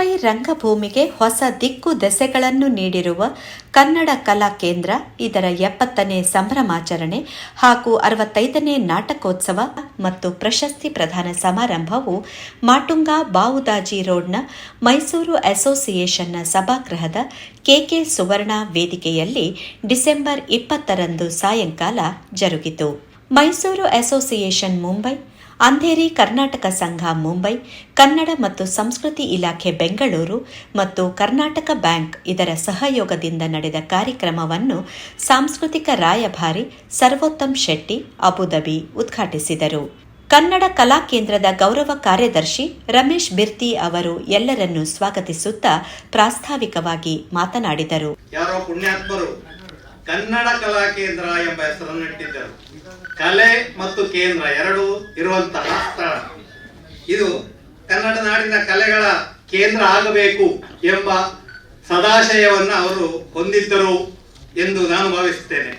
ಮುಂಬೈ ರಂಗಭೂಮಿಗೆ ಹೊಸ ದಿಕ್ಕು ದೆಸೆಗಳನ್ನು ನೀಡಿರುವ ಕನ್ನಡ ಕಲಾ ಕೇಂದ್ರ, ಇದರ ಎಪ್ಪತ್ತನೇ ಸಂಭ್ರಮಾಚರಣೆ ಹಾಗೂ ಅರವತ್ತೈದನೇ ನಾಟಕೋತ್ಸವ ಮತ್ತು ಪ್ರಶಸ್ತಿ ಪ್ರದಾನ ಸಮಾರಂಭವು ಮಾಟುಂಗ ಬಾವುದಾಜಿ ರೋಡ್ನ ಮೈಸೂರು ಅಸೋಸಿಯೇಷನ್ನ ಸಭಾಗೃಹದ ಕೆಕೆ ಸುವರ್ಣ ವೇದಿಕೆಯಲ್ಲಿ ಡಿಸೆಂಬರ್ ಇಪ್ಪತ್ತರಂದು ಸಾಯಂಕಾಲ ಜರುಗಿತು. ಮೈಸೂರು ಅಸೋಸಿಯೇಷನ್ ಮುಂಬೈ ಅಂಧೇರಿ ಕರ್ನಾಟಕ ಸಂಘ ಮುಂಬೈ, ಕನ್ನಡ ಮತ್ತು ಸಂಸ್ಕೃತಿ ಇಲಾಖೆ ಬೆಂಗಳೂರು ಮತ್ತು ಕರ್ನಾಟಕ ಬ್ಯಾಂಕ್ ಇದರ ಸಹಯೋಗದಿಂದ ನಡೆದ ಕಾರ್ಯಕ್ರಮವನ್ನು ಸಾಂಸ್ಕೃತಿಕ ರಾಯಭಾರಿ ಸರ್ವೋತ್ತಮ್ ಶೆಟ್ಟಿ ಅಬುಧಾಬಿ ಉದ್ಘಾಟಿಸಿದರು. ಕನ್ನಡ ಕಲಾ ಕೇಂದ್ರದ ಗೌರವ ಕಾರ್ಯದರ್ಶಿ ರಮೇಶ್ ಬಿರ್ತಿ ಅವರು ಎಲ್ಲರನ್ನೂ ಸ್ವಾಗತಿಸುತ್ತಾ ಪ್ರಾಸ್ತಾವಿಕವಾಗಿ ಮಾತನಾಡಿದರು. ಯಾರೋ ಪುಣ್ಯಾತ್ಮರು ಕನ್ನಡ ಕಲಾ ಕೇಂದ್ರ ಎಂಬ ಹೆಸರನ್ನು ಇಟ್ಟಿದ್ದರು ಕಲೆ ಮತ್ತು ಕೇಂದ್ರ ಎರಡು ಇರುವಂತಹ ಸ್ಥಳ. ಇದು ಕನ್ನಡ ನಾಡಿನ ಕಲೆಗಳ ಕೇಂದ್ರ ಆಗಬೇಕು ಎಂಬ ಸದಾಶಯವನ್ನು ಅವರು ಹೊಂದಿದ್ದರು ಎಂದು ನಾನು ಭಾವಿಸುತ್ತೇನೆ.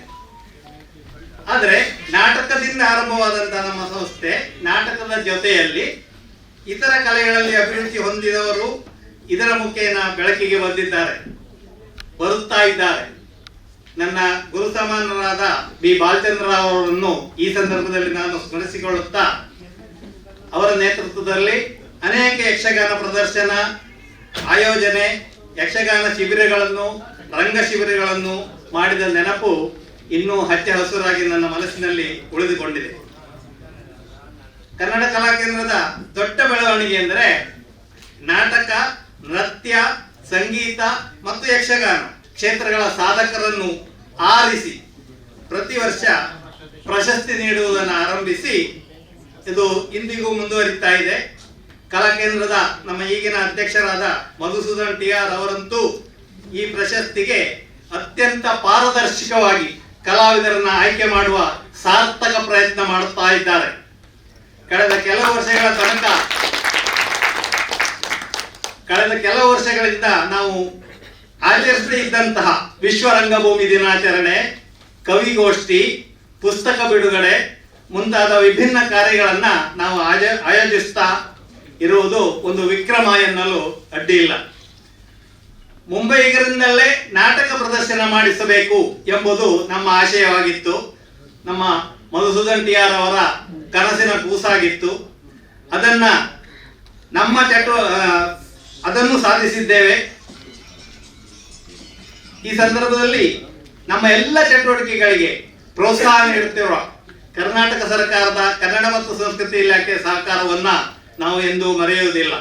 ಆದರೆ ನಾಟಕದಿಂದ ಆರಂಭವಾದಂತಹ ನಮ್ಮ ಸಂಸ್ಥೆ ನಾಟಕದ ಜೊತೆಯಲ್ಲಿ ಇತರ ಕಲೆಗಳಲ್ಲಿ ಅಭಿರುಚಿ ಹೊಂದಿದವರು ಇದರ ಮುಖೇನ ಬೆಳಕಿಗೆ ಬಂದಿದ್ದಾರೆ, ಬರುತ್ತಾ ಇದ್ದಾರೆ. ನನ್ನ ಗುರು ಸಮಾನರಾದ ಬಿ. ಬಾಲಚಂದ್ರರಾವ್ ಅವರನ್ನು ಈ ಸಂದರ್ಭದಲ್ಲಿ ನಾನು ಸ್ಮರಿಸಿಕೊಳ್ಳುತ್ತಾ, ಅವರ ನೇತೃತ್ವದಲ್ಲಿ ಅನೇಕ ಯಕ್ಷಗಾನ ಪ್ರದರ್ಶನ, ಆಯೋಜನೆ, ಯಕ್ಷಗಾನ ಶಿಬಿರಗಳನ್ನು, ರಂಗ ಶಿಬಿರಗಳನ್ನು ಮಾಡಿದ ನೆನಪು ಇನ್ನೂ ಹಚ್ಚ ಹಸುರಾಗಿ ನನ್ನ ಮನಸ್ಸಿನಲ್ಲಿ ಉಳಿದುಕೊಂಡಿದೆ. ಕನ್ನಡ ಕಲಾ ಕೇಂದ್ರದ ದೊಡ್ಡ ಬೆಳವಣಿಗೆ ಎಂದರೆ ನಾಟಕ, ನೃತ್ಯ, ಸಂಗೀತ ಮತ್ತು ಯಕ್ಷಗಾನ. ಕ್ಷೇತ್ರಗಳ ಸಾಧಕರನ್ನು ಆರಿಸಿ ಪ್ರತಿ ವರ್ಷ ಪ್ರಶಸ್ತಿ ನೀಡುವುದನ್ನು ಆರಂಭಿಸಿ ಇದು ಇಂದಿಗೂ ಮುಂದುವರಿತಾ ಇದೆ. ಕಲಾ ಕೇಂದ್ರದ ನಮ್ಮ ಈಗಿನ ಅಧ್ಯಕ್ಷರಾದ ಮಧುಸೂದನ್ ಟಿ ಆರ್ ಅವರಂತೂ ಈ ಪ್ರಶಸ್ತಿಗೆ ಅತ್ಯಂತ ಪಾರದರ್ಶಕವಾಗಿ ಕಲಾವಿದರನ್ನ ಆಯ್ಕೆ ಮಾಡುವ ಸಾರ್ಥಕ ಪ್ರಯತ್ನ ಮಾಡುತ್ತಾ ಇದ್ದಾರೆ. ಕಳೆದ ಕೆಲವು ವರ್ಷಗಳ ತನಕ, ಕಳೆದ ಕೆಲವು ವರ್ಷಗಳಿಂದ ನಾವು ಆಚರಿಸದೇ ಇದ್ದಂತಹ ವಿಶ್ವ ರಂಗಭೂಮಿ ದಿನಾಚರಣೆ, ಕವಿಗೋಷ್ಠಿ, ಪುಸ್ತಕ ಬಿಡುಗಡೆ ಮುಂತಾದ ವಿಭಿನ್ನ ಕಾರ್ಯಗಳನ್ನ ನಾವು ಆಯ- ಆಯೋಜಿಸ್ತಾ ಇರುವುದು ಒಂದು ವಿಕ್ರಮ ಎನ್ನಲು ಅಡ್ಡಿ ಇಲ್ಲ. ಮುಂಬೈಗರಿಂದಲೇ ನಾಟಕ ಪ್ರದರ್ಶನ ಮಾಡಿಸಬೇಕು ಎಂಬುದು ನಮ್ಮ ಆಶಯವಾಗಿತ್ತು. ನಮ್ಮ ಮಧುಸೂದನ್ ಟಿ ಆರ್ ಅವರ ಕನಸಿನ ಕೂಸಾಗಿತ್ತು. ಅದನ್ನ ನಮ್ಮ ಚಟು ಅದನ್ನು ಸಾಧಿಸಿದ್ದೇವೆ. ಈ ಸಂದರ್ಭದಲ್ಲಿ ನಮ್ಮ ಎಲ್ಲ ಚಟುವಟಿಕೆಗಳಿಗೆ ಪ್ರೋತ್ಸಾಹ ನೀಡುತ್ತಿರುವ ಕರ್ನಾಟಕ ಸರ್ಕಾರದ ಕನ್ನಡ ಮತ್ತು ಸಂಸ್ಕೃತಿ ಇಲಾಖೆ ಸಹಕಾರವನ್ನ ನಾವು ಎಂದೂ ಮರೆಯುವುದಿಲ್ಲ.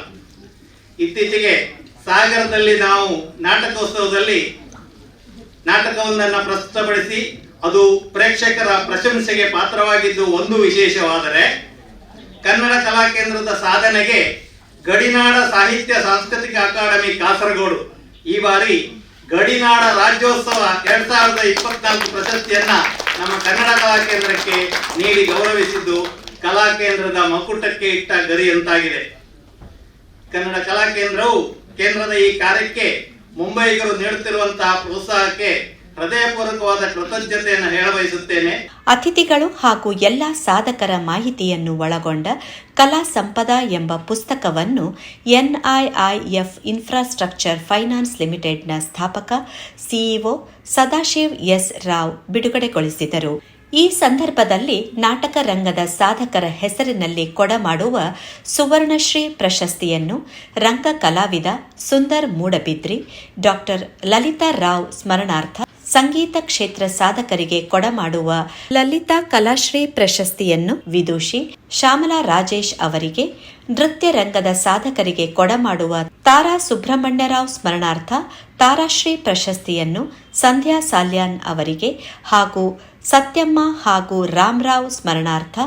ಇತ್ತೀಚೆಗೆ ಸಾಗರದಲ್ಲಿ ನಾವು ನಾಟಕೋತ್ಸವದಲ್ಲಿ ನಾಟಕವೊಂದನ್ನು ಪ್ರಸ್ತುತಪಡಿಸಿ ಅದು ಪ್ರೇಕ್ಷಕರ ಪ್ರಶಂಸೆಗೆ ಪಾತ್ರವಾಗಿದ್ದು ಒಂದು ವಿಶೇಷವಾದರೆ ಕನ್ನಡ ಕಲಾ ಕೇಂದ್ರದ ಸಾಧನೆಗೆ ಗಡಿನಾಡ ಸಾಹಿತ್ಯ ಸಾಂಸ್ಕೃತಿಕ ಅಕಾಡೆಮಿ ಕಾಸರಗೋಡು ಈ ಬಾರಿ ಗಡಿನಾಡ ರಾಜ್ಯೋತ್ಸವ ಎರಡ್ ಸಾವಿರದ ಇಪ್ಪತ್ನಾಲ್ಕು ಪ್ರಶಸ್ತಿಯನ್ನ ನಮ್ಮ ಕನ್ನಡ ಕಲಾ ಕೇಂದ್ರಕ್ಕೆ ನೀಡಿ ಗೌರವಿಸಿದ್ದು ಕಲಾ ಕೇಂದ್ರದ ಮಕುಟಕ್ಕೆ ಇಟ್ಟ ಗರಿಯಂತಾಗಿದೆ ಕನ್ನಡ ಕಲಾ ಕೇಂದ್ರವು ಕೇಂದ್ರದ ಈ ಕಾರ್ಯಕ್ಕೆ ಮುಂಬೈಗರು ನೀಡುತ್ತಿರುವಂತಹ ಪ್ರೋತ್ಸಾಹಕ್ಕೆ ಹೃದಯಪೂರ್ವಕವಾದ ಕೃತಜ್ಞತೆಯನ್ನು ಹೇಳಬಯಸುತ್ತೇನೆ. ಅತಿಥಿಗಳು ಹಾಗೂ ಎಲ್ಲ ಸಾಧಕರ ಮಾಹಿತಿಯನ್ನು ಒಳಗೊಂಡ ಕಲಾ ಸಂಪದ ಎಂಬ ಪುಸ್ತಕವನ್ನು ಎನ್ಐಐಎಫ್ ಇನ್ಫ್ರಾಸ್ಟ್ರಕ್ಚರ್ ಫೈನಾನ್ಸ್ ಲಿಮಿಟೆಡ್ನ ಸ್ಥಾಪಕ ಸಿಇಒ ಸದಾಶಿವ್ ಎಸ್ ರಾವ್ ಬಿಡುಗಡೆಗೊಳಿಸಿದರು. ಈ ಸಂದರ್ಭದಲ್ಲಿ ನಾಟಕ ರಂಗದ ಸಾಧಕರ ಹೆಸರಿನಲ್ಲಿ ಕೊಡಮಾಡುವ ಸುವರ್ಣಶ್ರೀ ಪ್ರಶಸ್ತಿಯನ್ನು ರಂಗ ಕಲಾವಿದ ಸುಂದರ್ ಮೂಡಬಿದ್ರಿ, ಡಾಕ್ಟರ್ ಲಲಿತಾ ರಾವ್ ಸ್ಮರಣಾರ್ಥ ಸಂಗೀತ ಕ್ಷೇತ್ರ ಸಾಧಕರಿಗೆ ಕೊಡಮಾಡುವ ಲಲಿತಾ ಕಲಾಶ್ರೀ ಪ್ರಶಸ್ತಿಯನ್ನು ವಿದೂಷಿ ಶ್ಯಾಮಲಾ ರಾಜೇಶ್ ಅವರಿಗೆ, ನೃತ್ಯ ರಂಗದ ಸಾಧಕರಿಗೆ ಕೊಡಮಾಡುವ ತಾರಾ ಸುಬ್ರಹ್ಮಣ್ಯರಾವ್ ಸ್ಮರಣಾರ್ಥ ತಾರಾಶ್ರೀ ಪ್ರಶಸ್ತಿಯನ್ನು ಸಂಧ್ಯಾ ಸಾಲ್ಯಾನ್ ಅವರಿಗೆ ಹಾಗೂ ಸತ್ಯಮ್ಮ ಹಾಗೂ ರಾಮರಾವ್ ಸ್ಮರಣಾರ್ಥ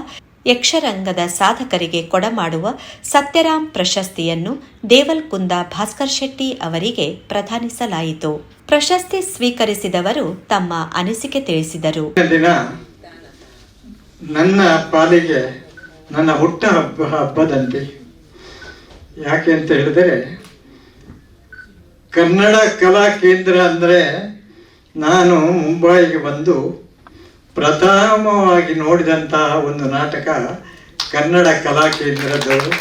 ಯಕ್ಷರಂಗದ ಸಾಧಕರಿಗೆ ಕೊಡಮಾಡುವ ಸತ್ಯರಾಮ್ ಪ್ರಶಸ್ತಿಯನ್ನು ದೇವಲ್ಕುಂದ ಭಾಸ್ಕರ್ ಶೆಟ್ಟಿ ಅವರಿಗೆ ಪ್ರದಾನಿಸಲಾಯಿತು. ಪ್ರಶಸ್ತಿ ಸ್ವೀಕರಿಸಿದವರು ತಮ್ಮ ಅನಿಸಿಕೆ ತಿಳಿಸಿದರು. ನನ್ನ ಪಾಲಿಗೆ ನನ್ನ ಹುಟ್ಟ ಹಬ್ಬ ಹಬ್ಬದಂತೆ ಯಾಕೆ ಅಂತ ಹೇಳಿದರೆ, ಕನ್ನಡ ಕಲಾ ಕೇಂದ್ರ ಅಂದರೆ ನಾನು ಮುಂಬೈಗೆ ಬಂದು ಪ್ರಥಮವಾಗಿ ನೋಡಿದಂತಹ ಒಂದು ನಾಟಕ ಕನ್ನಡ ಕಲಾ ಕೇಂದ್ರದವರು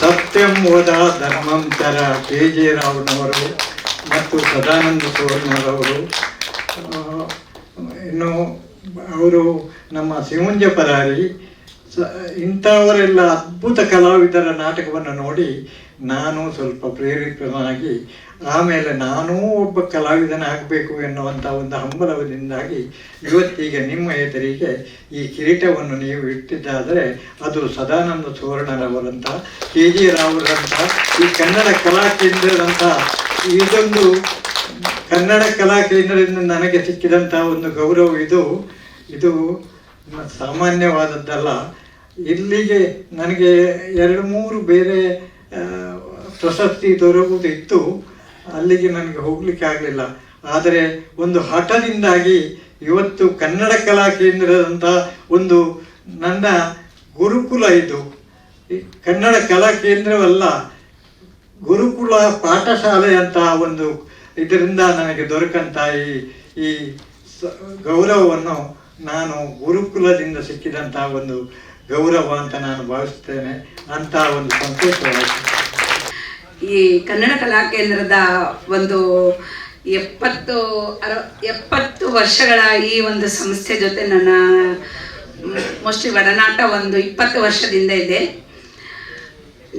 ಸತ್ಯಂ ಓದ ಧರ್ಮಂತರ ಕೆ ಜೆ ರಾವ್ನವರು ಮತ್ತು ಸದಾನಂದ ಸುವರ್ಣರವರು ಇನ್ನು ಅವರು ನಮ್ಮ ಸಿಮುಂಜ ಪರಾರಿ. ಸ, ಇಂಥವರೆಲ್ಲ ಅದ್ಭುತ ಕಲಾವಿದರ ನಾಟಕವನ್ನು ನೋಡಿ ನಾನು ಸ್ವಲ್ಪ ಪ್ರೇರಿತನಾಗಿ ಆಮೇಲೆ ನಾನೂ ಒಬ್ಬ ಕಲಾವಿದನಾಗಬೇಕು ಎನ್ನುವಂಥ ಒಂದು ಹಂಬಲದಿಂದಾಗಿ ಇವತ್ತಿಗೆ ನಿಮ್ಮ ಎದುರಿಗೆ ಈ ಕಿರೀಟವನ್ನು ನೀವು ಇಟ್ಟಿದ್ದಾದರೆ ಅದು ಸದಾನಂದ ಸುವರ್ಣರವರಂಥ ಕೆ ಜಿ ರಾವ್ರಂಥ ಈ ಕನ್ನಡ ಕಲಾ ಕೇಂದ್ರದಂಥ ಇದೊಂದು ಕನ್ನಡ ಕಲಾ ಕೇಂದ್ರದಿಂದ ನನಗೆ ಸಿಕ್ಕಿದಂಥ ಒಂದು ಗೌರವ ಇದು. ಇದು ಸಾಮಾನ್ಯವಾದದ್ದಲ್ಲ. ಇಲ್ಲಿಗೆ ನನಗೆ ಎರಡು ಮೂರು ಬೇರೆ ಪ್ರಶಸ್ತಿ ದೊರಕುವುದಿತ್ತು ಅಲ್ಲಿಗೆ ನನಗೆ ಹೋಗಲಿಕ್ಕೆ ಆಗಲಿಲ್ಲ. ಆದರೆ ಒಂದು ಹಠದಿಂದಾಗಿ ಇವತ್ತು ಕನ್ನಡ ಕಲಾ ಕೇಂದ್ರದಂಥ ಒಂದು ನನ್ನ ಗುರುಕುಲ ಇದು. ಕನ್ನಡ ಕಲಾ ಕೇಂದ್ರವಲ್ಲ, ಗುರುಕುಲ ಪಾಠಶಾಲೆ ಅಂತ ಒಂದು ಇದರಿಂದ ನನಗೆ ದೊರಕಂತ ಈ ಈ ಗೌರವವನ್ನು ನಾನು ಗುರುಕುಲದಿಂದ ಸಿಕ್ಕಿದಂಥ ಒಂದು ಗೌರವ ಅಂತ ನಾನು ಭಾವಿಸ್ತೇನೆ. ಅಂತ ಒಂದು ಸಂತೋಷವಾಯಿತು ಈ ಕನ್ನಡ ಕಲಾ ಕೇಂದ್ರದ ಒಂದು ಎಪ್ಪತ್ತು ಅರ, ಎಪ್ಪತ್ತು ವರ್ಷಗಳ ಈ ಒಂದು ಸಂಸ್ಥೆ ಜೊತೆ ನನ್ನ, ಮೋಸ್ಟ್ಲಿ ಒಡನಾಟ ಒಂದು ಇಪ್ಪತ್ತು ವರ್ಷದಿಂದ ಇದೆ.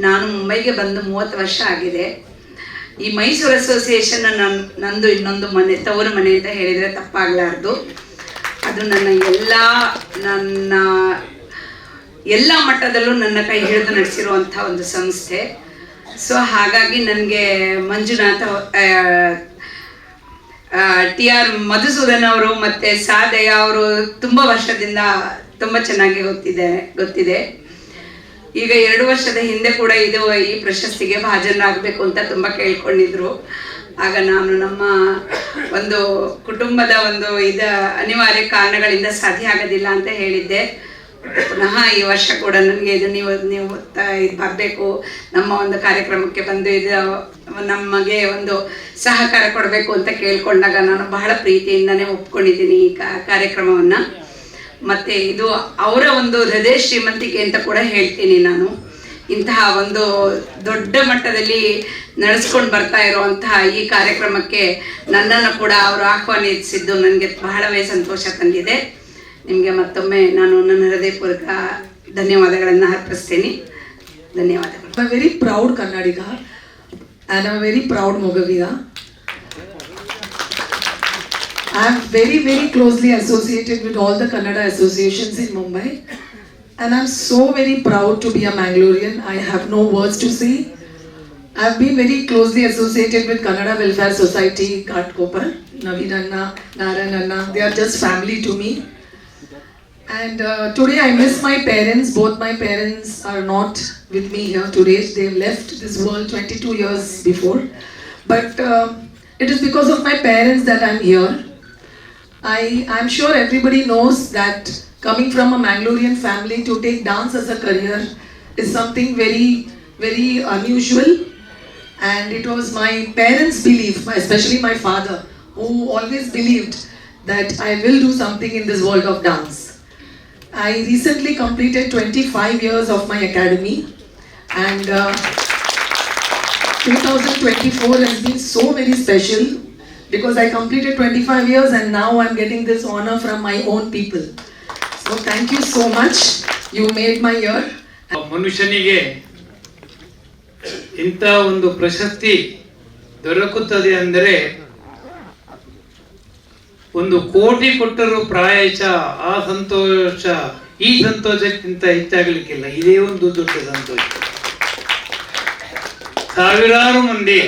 ನಾನು ಮುಂಬೈಗೆ ಬಂದು ಮೂವತ್ತು ವರ್ಷ ಆಗಿದೆ. ಈ ಮೈಸೂರು ಅಸೋಸಿಯೇಷನ್ ನನ್ನ ನಂದು ಇನ್ನೊಂದು ಮನೆ, ತವರು ಮನೆ ಅಂತ ಹೇಳಿದರೆ ತಪ್ಪಾಗಲಾರ್ದು. ಅದು ನನ್ನ ಎಲ್ಲ ನನ್ನ ಎಲ್ಲ ಮಟ್ಟದಲ್ಲೂ ನನ್ನ ಕೈ ಹಿಡಿದು ನಡೆಸಿರುವಂಥ ಒಂದು ಸಂಸ್ಥೆ. ಸೊ ಹಾಗಾಗಿ ನನಗೆ ಮಂಜುನಾಥ ಟಿ ಆರ್ ಮಧುಸೂದನ್ ಅವರು ಮತ್ತು ಸಾದಯ್ಯ ಅವರು ತುಂಬ ವರ್ಷದಿಂದ ತುಂಬ ಚೆನ್ನಾಗಿ ಗೊತ್ತಿದೆ ಗೊತ್ತಿದೆ. ಈಗ ಎರಡು ವರ್ಷದ ಹಿಂದೆ ಕೂಡ ಇದು ಈ ಪ್ರಶಸ್ತಿಗೆ ಭಾಜನರಾಗಬೇಕು ಅಂತ ತುಂಬ ಕೇಳ್ಕೊಂಡಿದ್ರು. ಆಗ ನಾನು ನಮ್ಮ ಒಂದು ಕುಟುಂಬದ ಒಂದು ಇದ ಅನಿವಾರ್ಯ ಕಾರಣಗಳಿಂದ ಸಾಧ್ಯ ಆಗೋದಿಲ್ಲ ಅಂತ ಹೇಳಿದ್ದೆ. ಪುನಃ ಈ ವರ್ಷ ಕೂಡ ನನಗೆ ಇದು ನೀವು ನೀವು ಬರಬೇಕು. ನಮ್ಮ ಒಂದು ಕಾರ್ಯಕ್ರಮಕ್ಕೆ ಬಂದು ಇದು ನಮಗೆ ಒಂದು ಸಹಕಾರ ಕೊಡಬೇಕು ಅಂತ ಕೇಳ್ಕೊಂಡಾಗ ನಾನು ಬಹಳ ಪ್ರೀತಿಯಿಂದನೇ ಒಪ್ಕೊಂಡಿದ್ದೀನಿ ಈ ಕಾರ್ಯಕ್ರಮವನ್ನು. ಮತ್ತು ಇದು ಅವರ ಒಂದು ಹೃದಯ ಶ್ರೀಮಂತಿಕೆ ಅಂತ ಕೂಡ ಹೇಳ್ತೀನಿ ನಾನು. ಇಂತಹ ಒಂದು ದೊಡ್ಡ ಮಟ್ಟದಲ್ಲಿ ನಡೆಸ್ಕೊಂಡು ಬರ್ತಾ ಇರುವಂತಹ ಈ ಕಾರ್ಯಕ್ರಮಕ್ಕೆ ನನ್ನನ್ನು ಕೂಡ ಅವರು ಆಹ್ವಾನಿಸಿದ್ದು ನನಗೆ ಬಹಳವೇ ಸಂತೋಷ ತಂದಿದೆ. ನಿಮಗೆ ಮತ್ತೊಮ್ಮೆ ನಾನು ನನ್ನ ಹೃದಯಪೂರ್ವಕ ಧನ್ಯವಾದಗಳನ್ನು ಅರ್ಪಿಸ್ತೀನಿ ಧನ್ಯವಾದಗಳು I'm a very proud Kannadiga and I'm a very proud Mogavira. I'm very, very closely associated with all the Kannada associations in Mumbai. And I'm so very proud to be a Mangalorean. I have no words to say. I've been very closely associated with Kannada Welfare Society, Ghatkopar, Naveen Anna, Narayan Anna. They are just family to me. And uh, today I miss my parents. Both my parents are not with me here today. They left this world 22 years before. But uh, it is because of my parents that I'm here. I am sure everybody knows that coming from a Mangalorean family to take dance as a career is something very, very unusual. And it was my parents' belief, especially my father, who always believed that I will do something in this world of dance. I recently completed 25 years of my academy, and uh, 2024 has been so very special because I completed 25 years and now I'm getting this honor from my own people. So thank you so much. You made my year. ಮನುಷ್ಯನಿಗೆ ಇಂಥ ಒಂದು ಪ್ರಶಸ್ತಿ ದೊರಕುತ್ತದೆ ಅಂದರೆ ಒಂದು ಕೋಟಿ ಕೊಟ್ಟರೂ ಪ್ರಾಯಶ ಆ ಸಂತೋಷ, ಈ ಸಂತೋಷಕ್ಕಿಂತ ಹೆಚ್ಚಾಗಲಿಕ್ಕಿಲ್ಲ. ಇದೇ ಒಂದು ದೊಡ್ಡ ಸಂತೋಷ. ಸಾವಿರಾರು ಮಂದಿ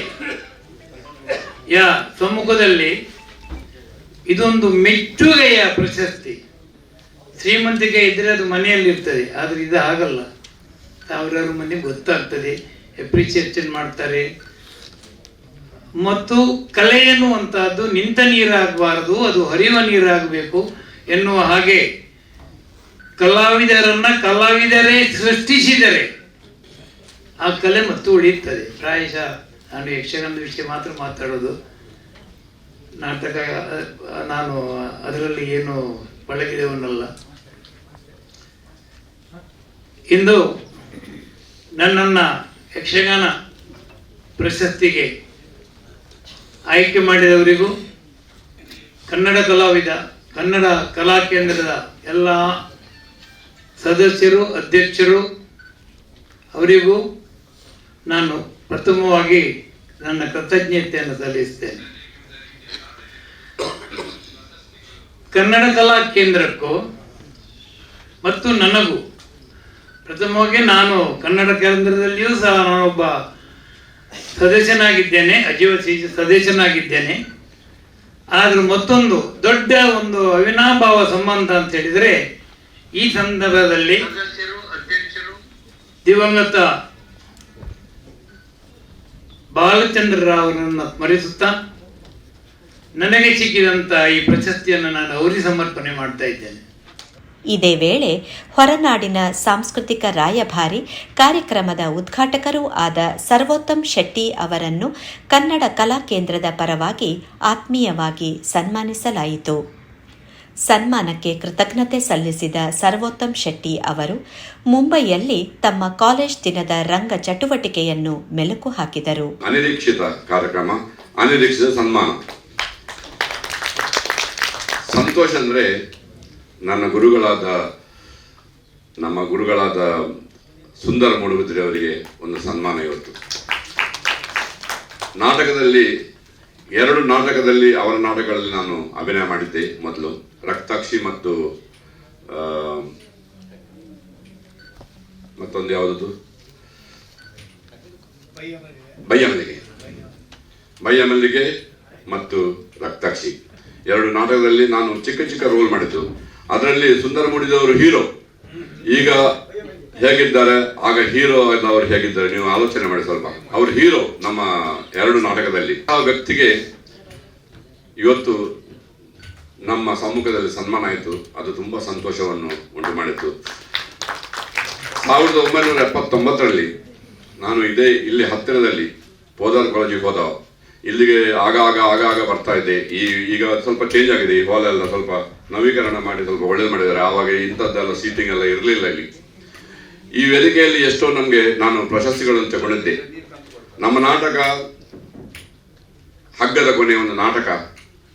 ಯಾ ಸಮ್ಮುಖದಲ್ಲಿ ಇದೊಂದು ಮೆಚ್ಚುಗೆಯ ಪ್ರಶಸ್ತಿ. ಶ್ರೀಮಂತಿಕೆ ಇದ್ರೆ ಅದು ಮನೆಯಲ್ಲಿ ಇರ್ತದೆ ಆದ್ರೆ ಇದು ಆಗಲ್ಲ. ಸಾವಿರಾರು ಮಂದಿ ಗೊತ್ತಾಗ್ತದೆ ಅಪ್ರಿಸಿಯೇಷನ್ ಮಾಡ್ತಾರೆ. ಮತ್ತು ಕಲೆ ಎನ್ನುವಂತಹದ್ದು ನಿಂತ ನೀರಾಗಬಾರದು, ಅದು ಹರಿಯುವ ನೀರಾಗಬೇಕು ಎನ್ನುವ ಹಾಗೆ ಕಲಾವಿದರನ್ನ ಕಲಾವಿದರೇ ಸೃಷ್ಟಿಸಿದರೆ ಆ ಕಲೆ ಮತ್ತು ಉಳಿಯುತ್ತದೆ. ಪ್ರಾಯಶಃ ನಾನು ಯಕ್ಷಗಾನದ ವಿಷಯ ಮಾತ್ರ ಮಾತಾಡೋದು. ನಾಟಕ, ನಾನು ಅದರಲ್ಲಿ ಏನು ಪಳಗಿದವನಲ್ಲ. ಇಂದು ನನ್ನನ್ನು ಯಕ್ಷಗಾನ ಪ್ರಶಸ್ತಿಗೆ ಆಯ್ಕೆ ಮಾಡಿದವರಿಗೂ ಕನ್ನಡ ಕಲಾವಿದ, ಕನ್ನಡ ಕಲಾ ಕೇಂದ್ರದ ಎಲ್ಲ ಸದಸ್ಯರು, ಅಧ್ಯಕ್ಷರು, ಅವರಿಗೂ ನಾನು ಪ್ರಥಮವಾಗಿ ನನ್ನ ಕೃತಜ್ಞತೆಯನ್ನು ಸಲ್ಲಿಸ್ತೇನೆ. ಕನ್ನಡ ಕಲಾ ಕೇಂದ್ರಕ್ಕೂ ಮತ್ತು ನನಗೂ ಪ್ರಥಮವಾಗಿ ನಾನು ಕನ್ನಡ ಕೇಂದ್ರದಲ್ಲಿಯೂ ಸಹ ನಾನೊಬ್ಬ ಸದಸ್ಯನಾಗಿದ್ದೇನೆ ಅಜೀವ ಸದಸ್ಯನಾಗಿದ್ದೇನೆ. ಆದರೂ ಮತ್ತೊಂದು ದೊಡ್ಡ ಒಂದು ಅವಿನಾಭಾವ ಸಂಬಂಧ ಅಂತ ಹೇಳಿದರೆ ಈ ಸಂದರ್ಭದಲ್ಲಿ ದಿವಂಗತ ಬಾಲಚಂದ್ರ ಅವರನ್ನು ಸ್ಮರಿಸುತ್ತಾ ನನಗೆ ಸಿಕ್ಕಿದಂಥ ಈ ಪ್ರಶಸ್ತಿಯನ್ನು ನಾನು ಅವರಿಗೆ ಸಮರ್ಪಣೆ ಮಾಡ್ತಾ ಇದ್ದೇನೆ. ಇದೇ ವೇಳೆ ಹೊರನಾಡಿನ ಸಾಂಸ್ಕೃತಿಕ ರಾಯಭಾರಿ ಕಾರ್ಯಕ್ರಮದ ಉದ್ಘಾಟಕರೂ ಆದ ಸರ್ವೋತ್ತಮ್ ಶೆಟ್ಟಿ ಅವರನ್ನು ಕನ್ನಡ ಕಲಾ ಕೇಂದ್ರದ ಪರವಾಗಿ ಆತ್ಮೀಯವಾಗಿ ಸನ್ಮಾನಿಸಲಾಯಿತು. ಸನ್ಮಾನಕ್ಕೆ ಕೃತಜ್ಞತೆ ಸಲ್ಲಿಸಿದ ಸರ್ವೋತ್ತಮ್ ಶೆಟ್ಟಿ ಅವರು ಮುಂಬೈಯಲ್ಲಿ ತಮ್ಮ ಕಾಲೇಜ್ ದಿನದ ರಂಗ ಚಟುವಟಿಕೆಯನ್ನು ಮೆಲುಕು ಹಾಕಿದರು. ಅನಿರೀಕ್ಷಿತ ಕಾರ್ಯಕ್ರಮ, ಅನಿರೀಕ್ಷಿತ ಸನ್ಮಾನ. ಸಂತೋಷ ಅಂದ್ರೆ ನನ್ನ ಗುರುಗಳಾದ, ನಮ್ಮ ಗುರುಗಳಾದ ಸುಂದರ ಮೂಡುಬಿದ್ರೆ ಅವರಿಗೆ ಒಂದು ಸನ್ಮಾನ ಇವತ್ತು. ನಾಟಕದಲ್ಲಿ, ಎರಡು ನಾಟಕದಲ್ಲಿ ಅವರ ನಾಟಕಗಳಲ್ಲಿ ನಾನು ಅಭಿನಯ ಮಾಡಿದ್ದೆ ಮೊದಲು. ರಕ್ತಾಕ್ಷಿ ಮತ್ತು ಮತ್ತೊಂದು ಯಾವುದದು? ಬೈಯ ಮಲ್ಲಿಗೆ ಬಯ್ಯ ಮಲ್ಲಿಗೆ ಮತ್ತು ರಕ್ತಾಕ್ಷಿ. ಎರಡು ನಾಟಕದಲ್ಲಿ ನಾನು ಚಿಕ್ಕ ಚಿಕ್ಕ ರೋಲ್ ಮಾಡಿದ್ದು. ಅದರಲ್ಲಿ ಸುಂದರ ಮೂಡಿದವರು ಹೀರೋ. ಈಗ ಹೇಗಿದ್ದಾರೆ? ಆಗ ಹೀರೋ ಅವರು ಹೇಗಿದ್ದಾರೆ? ನೀವು ಆಲೋಚನೆ ಮಾಡಿ ಸ್ವಲ್ಪ. ಅವರು ಹೀರೋ ನಮ್ಮ ಎರಡು ನಾಟಕದಲ್ಲಿ. ಆ ವ್ಯಕ್ತಿಗೆ ಇವತ್ತು ನಮ್ಮ ಸಮ್ಮುಖದಲ್ಲಿ ಸನ್ಮಾನ ಆಯಿತು. ಅದು ತುಂಬಾ ಸಂತೋಷವನ್ನು ಉಂಟು ಮಾಡಿತ್ತು. ಸಾವಿರದ ಒಂಬೈನೂರ ಎಪ್ಪತ್ತೊಂಬತ್ತರಲ್ಲಿ ನಾನು ಇದೇ ಇಲ್ಲಿ ಹತ್ತಿರದಲ್ಲಿ ಪೋದಾರ್ ಕಾಲೇಜಿಗೆ ಹೋದ. ಇಲ್ಲಿಗೆ ಆಗಾಗ ಆಗಾಗ ಬರ್ತಾ ಇದ್ದೆ. ಈ ಈಗ ಸ್ವಲ್ಪ ಚೇಂಜ್ ಆಗಿದೆ. ಈ ಹಾಲ್ ಎಲ್ಲ ಸ್ವಲ್ಪ ನವೀಕರಣ ಮಾಡಿ ಸ್ವಲ್ಪ ಒಳ್ಳೇದು ಮಾಡಿದ್ದಾರೆ. ಆವಾಗ ಇಂಥದ್ದೆಲ್ಲ ಸೀಟಿಂಗ್ ಎಲ್ಲ ಇರಲಿಲ್ಲ ಇಲ್ಲಿ. ಈ ವೇದಿಕೆಯಲ್ಲಿ ಎಷ್ಟೋ ನಮಗೆ ನಾನು ಪ್ರಶಸ್ತಿಗಳನ್ನು ತಗೊಂಡಿದ್ದೆ. ನಮ್ಮ ನಾಟಕ, ಹಗ್ಗದ ಕೊನೆ ಒಂದು ನಾಟಕ,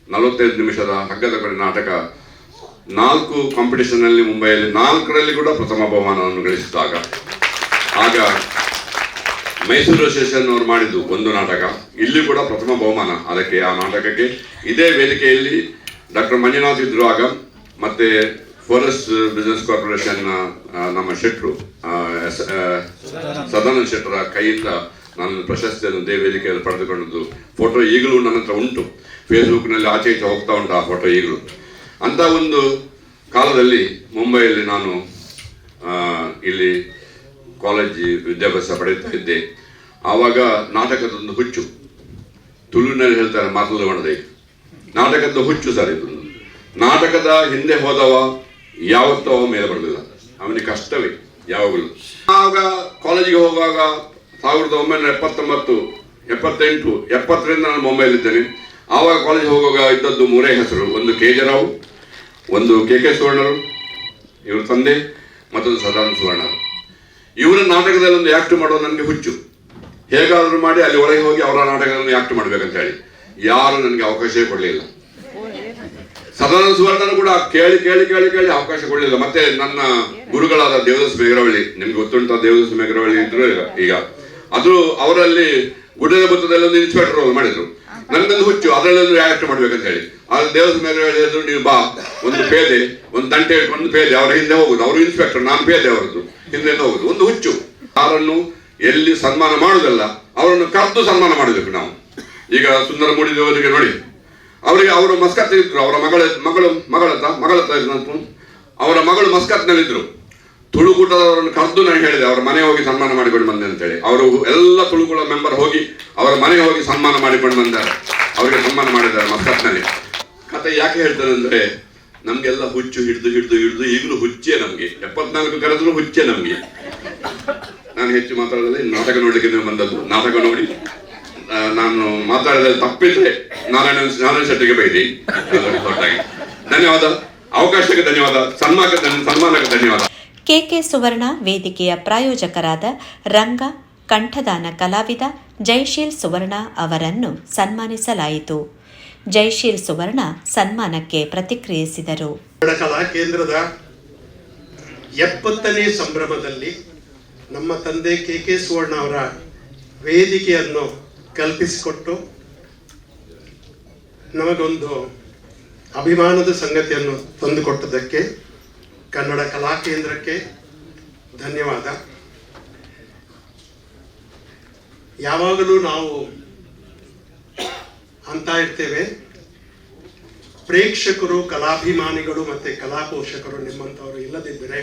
ನಲವತ್ತೈದು ನಿಮಿಷದ ಹಗ್ಗದ ಕೊನೆ ನಾಟಕ, ನಾಲ್ಕು ಕಾಂಪಿಟಿಷನ್ ಅಲ್ಲಿ ಮುಂಬೈಯಲ್ಲಿ ನಾಲ್ಕರಲ್ಲಿ ಕೂಡ ಪ್ರಥಮ ಬಹುಮಾನವನ್ನು ಗಳಿಸಿದಾಗ ಆಗ ಮೈಸೂರು ಅಸೋಸಿಯೇಷನ್ ಅವರು ಮಾಡಿದ್ದು ಒಂದು ನಾಟಕ. ಇಲ್ಲಿ ಕೂಡ ಪ್ರಥಮ ಬಹುಮಾನ. ಅದಕ್ಕೆ ಆ ನಾಟಕಕ್ಕೆ ಇದೇ ವೇದಿಕೆಯಲ್ಲಿ ಡಾಕ್ಟರ್ ಮಂಜುನಾಥ್ ಇದ್ರು ಆಗ ಮತ್ತೆ ಫಾರೆಸ್ಟ್ ಬಿಸ್ನೆಸ್ ಕಾರ್ಪೊರೇಷನ್ ನಮ್ಮ ಶೆಟ್ರು ಸದಾನಂದ ಶೆಟ್ಟರ ಕೈಯಿಂದ ನಾನು ಪ್ರಶಸ್ತಿಯನ್ನು ದೇ ವೇದಿಕೆಯಲ್ಲಿ ಪಡೆದುಕೊಂಡದ್ದು ಫೋಟೋ ಈಗಲೂ ನನ್ನ ಹತ್ರ ಉಂಟು. ಫೇಸ್ಬುಕ್ನಲ್ಲಿ ಆಚೆ ಈಚೆ ಹೋಗ್ತಾ ಉಂಟು ಆ ಫೋಟೋ ಈಗಲೂ. ಅಂತ ಒಂದು ಕಾಲದಲ್ಲಿ ಮುಂಬೈಯಲ್ಲಿ ನಾನು ಇಲ್ಲಿ ಕಾಲೇಜ್ ವಿದ್ಯಾಭ್ಯಾಸ ಪಡೆಯುತ್ತಾ ಇದ್ದೆ. ಆವಾಗ ನಾಟಕದೊಂದು ಹುಚ್ಚು ತುಳುವಿನಲ್ಲಿ ಹೇಳ್ತಾರೆ ಮಾತಲು ಮಾಡದೆ. ನಾಟಕದ ಹುಚ್ಚು ಸರ್ ಇದು. ನಾಟಕದ ಹಿಂದೆ ಹೋದವ ಯಾವತ್ತೂ ಅವ ಮೇಲೆ ಬರಲಿಲ್ಲ. ಅವನಿಗೆ ಕಷ್ಟವೇ, ಯಾವಾಗಲೂ. ಆಗ ಕಾಲೇಜಿಗೆ ಹೋಗುವಾಗ ಸಾವಿರದ ಒಂಬೈನೂರ ಎಪ್ಪತ್ತೊಂಬತ್ತು, ಎಪ್ಪತ್ತೆಂಟು, ಎಪ್ಪತ್ತರಿಂದ ನಾನು ಮುಂಬೈಲಿದ್ದೇನೆ. ಆವಾಗ ಕಾಲೇಜ್ ಹೋಗುವಾಗ ಇದ್ದದ್ದು ಮೂರೇ ಹೆಸರು, ಒಂದು ಕೆ ಜೆ ರಾವ್, ಒಂದು ಕೆ ಕೆ ಸುವರ್ಣರು, ಇವ್ರ ತಂದೆ, ಮತ್ತೊಂದು ಸದಾನಂದ ಸುವರ್ಣರು. ಇವರ ನಾಟಕದಲ್ಲಿ ಒಂದು ಆ್ಯಕ್ಟ್ ಮಾಡೋದು ನನಗೆ ಹುಚ್ಚು. ಹೇಗಾದರೂ ಮಾಡಿ ಅಲ್ಲಿ ಹೊರಗೆ ಹೋಗಿ ಅವರ ನಾಟಕದಲ್ಲಿ ಆ್ಯಕ್ಟ್ ಮಾಡ್ಬೇಕಂತ ಹೇಳಿ. ಯಾರು ನನಗೆ ಅವಕಾಶ ಕೊಡಲಿಲ್ಲ. ಸದಾನಂದ ಸುವರ್ಣನು ಕೂಡ ಕೇಳಿ ಕೇಳಿ ಕೇಳಿ ಕೇಳಿ ಅವಕಾಶ ಕೊಡಲಿಲ್ಲ. ಮತ್ತೆ ನನ್ನ ಗುರುಗಳಾದ ದೇವದಾಸ ಮೇಘರವಳ್ಳಿ, ನಿಮ್ಗೆ ಗೊತ್ತುಂಟ ದೇವದಾಸ ಮೇಘರವಳ್ಳಿ ಇದ್ರು ಈಗ- ಅದು ಅವರಲ್ಲಿ ಗುಡ್ಡದ ಬುತ್ತದಲ್ಲಿ ಒಂದು ಇನ್ಸ್ಪೆಕ್ಟರ್ ಮಾಡಿದ್ರು. ನನಗೊಂದು ಹುಚ್ಚು, ಅದರಲ್ಲೊಂದು ರಿಯಾಕ್ಟ್ ಮಾಡ್ಬೇಕಂತ ಹೇಳಿ. ಆದ್ರೆ ದೇವದಾಸ ಮೇಘರವಳ್ಳಿ ಹೇಳಿದ್ರು ನೀವು ಬಾ, ಒಂದು ಪೇದೆ, ಒಂದು ತಂಟೆ ಒಂದು ಪೇದೆ, ಅವರ ಹಿಂದೆ ಹೋಗುದು. ಅವರು ಇನ್ಸ್ಪೆಕ್ಟರ್ ನಾನು ಪೇದೆ ಅವರದ್ದು. ಹಿಂದೆ ಹೋಗುದು. ಒಂದು ಹುಚ್ಚು. ಯಾರನ್ನು ಎಲ್ಲಿ ಸನ್ಮಾನ ಮಾಡುದಲ್ಲ, ಅವರನ್ನು ಕರೆದು ಸನ್ಮಾನ ಮಾಡಬೇಕು ನಾವು. ಈಗ ಸುಂದರ ಮೂಡಿದವರಿಗೆ ನೋಡಿ. ಅವರಿಗೆ ಅವರು ಮಸ್ಕತ್ ಇದ್ರು. ಅವರ ಮಗಳ, ಮಗಳು, ಮಗಳತ್ತ ಮಗಳತ್ತ ಇದ್ದಂತು ಅವರ ಮಗಳು ಮಸ್ಕತ್ನಲ್ಲಿದ್ದರು ತುಳುಕೂಟದವರನ್ನು ಕರೆದು ನಾನು ಹೇಳಿದೆ, ಅವರ ಮನೆ ಹೋಗಿ ಸನ್ಮಾನ ಮಾಡಿಕೊಂಡು ಬಂದೆ ಅಂತೇಳಿ. ಅವರು ಎಲ್ಲ ತುಳುಕುಳ ಮೆಂಬರ್ ಹೋಗಿ ಅವರ ಮನೆಗೆ ಹೋಗಿ ಸನ್ಮಾನ ಮಾಡಿಕೊಂಡು ಬಂದಾರೆ. ಅವರಿಗೆ ಸನ್ಮಾನ ಮಾಡಿದ್ದಾರೆ ಮಸ್ಕತ್ನಲ್ಲಿ. ಕತೆ ಯಾಕೆ ಹೇಳ್ತಾರೆ ಅಂದ್ರೆ, ನಮ್ಗೆಲ್ಲ ಹುಚ್ಚು ಹಿಡಿದು ಹಿಡಿದು ಹಿಡಿದು ಈಗಲೂ ಹುಚ್ಚೇ ನಮ್ಗೆ. ಎಪ್ಪತ್ನಾಲ್ಕು ಕರೆದ್ರು ಹುಚ್ಚೆ ನಮ್ಗೆ. ನಾನು ಹೆಚ್ಚು ಮಾತಾಡೋದಿಲ್ಲ ನಾಟಕ ನೋಡಲಿಕ್ಕೆ ನೀವು ಬಂದದ್ದು. ನಾಟಕ ನೋಡಿ. ನಾನು ಮಾತಾಡಿದಲ್ಲಿ ತಪ್ಪಿದ್ರೆ ನಾರಾಯಣ ನಾರಾಯಣ ಶೆಟ್ಟಿಗೆ ಬೈದಿ ಧನ್ಯವಾದ. ಅವಕಾಶಕ್ಕೆ ಧನ್ಯವಾದ. ಸನ್ಮಾನಕ್ಕೆ ಸನ್ಮಾನಕ್ಕೆ ಧನ್ಯವಾದ. ಕೆಕೆ ಸುವರ್ಣ ವೇದಿಕೆಯ ಪ್ರಾಯೋಜಕರಾದ ರಂಗ ಕಂಠದಾನ ಕಲಾವಿದ ಜೈಶೀಲ್ ಸುವರ್ಣ ಅವರನ್ನು ಸನ್ಮಾನಿಸಲಾಯಿತು. ಜೈಶೀಲ್ ಸುವರ್ಣ ಸನ್ಮಾನಕ್ಕೆ ಪ್ರತಿಕ್ರಿಯಿಸಿದರು. ಕಲಾ ಕೇಂದ್ರದ ಎಪ್ಪತ್ತನೇ ಸಂಭ್ರಮದಲ್ಲಿ ನಮ್ಮ ತಂದೆ ಕೆ ಕೆ ಸುವರ್ಣ ಅವರ ವೇದಿಕೆಯನ್ನು ಕಲ್ಪಿಸಿಕೊಟ್ಟು ನಮಗೊಂದು ಅಭಿಮಾನದ ಸಂಗತಿಯನ್ನು ತಂದುಕೊಟ್ಟದಕ್ಕೆ ಕನ್ನಡ ಕಲಾ ಕೇಂದ್ರಕ್ಕೆ ಧನ್ಯವಾದ. ಯಾವಾಗಲೂ ನಾವು ಅಂತ ಇರ್ತೇವೆ, ಪ್ರೇಕ್ಷಕರು, ಕಲಾಭಿಮಾನಿಗಳು ಮತ್ತು ಕಲಾ ಪೋಷಕರು ನಿಮ್ಮಂಥವರು ಇಲ್ಲದಿದ್ದರೆ